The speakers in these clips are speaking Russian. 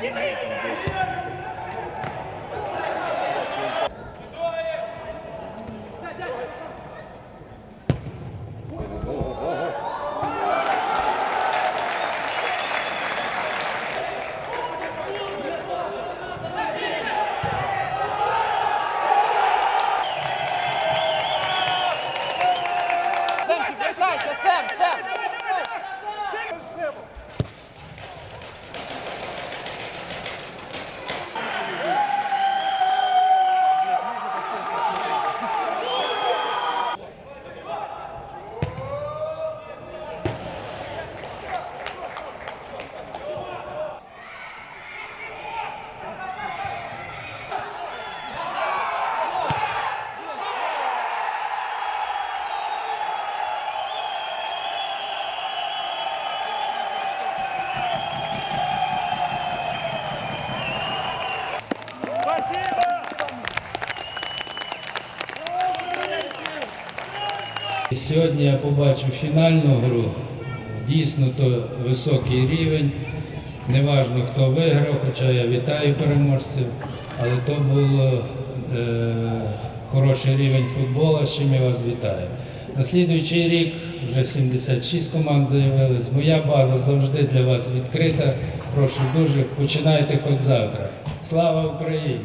出てや Сьогодні я побачив фінальну гру. Дійсно, то високий рівень. Неважно, хто виграв, хоча я вітаю переможців, але то був е, хороший рівень футболу, з чим я вас вітаю. На рік вже 76 команд заявились. Моя база завжди для вас відкрита. Прошу дуже, починайте хоч завтра. Слава Україні!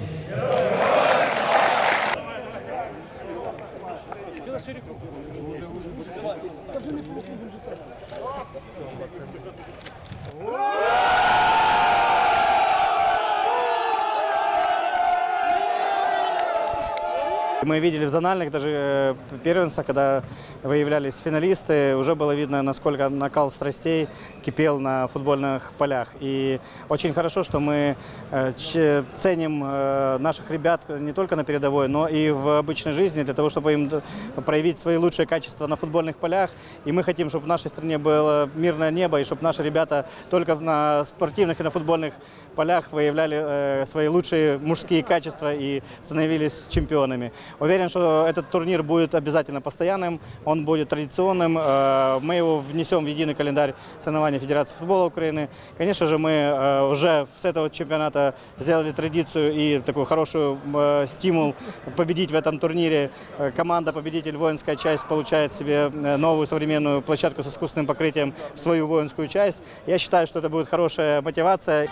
Zobaczymy, który film, że teraz. Мы видели в зональных даже э, первенствах, когда выявлялись финалисты, уже было видно, насколько накал страстей кипел на футбольных полях. И очень хорошо, что мы э, ценим э, наших ребят не только на передовой, но и в обычной жизни, для того, чтобы им проявить свои лучшие качества на футбольных полях. И мы хотим, чтобы в нашей стране было мирное небо, и чтобы наши ребята только на спортивных и на футбольных полях выявляли свои лучшие мужские качества и становились чемпионами. Уверен, что этот турнир будет обязательно постоянным, он будет традиционным. э, Мы его внесем в единый календарь соревнований Федерации футбола Украины. Конечно же, мы э, уже с этого чемпионата сделали традицию и такой хороший э, стимул победить в этом турнире. Команда победитель воинская часть получает себе новую современную площадку с искусственным покрытием в свою воинскую часть. Я считаю, что это будет хорошая мотивация.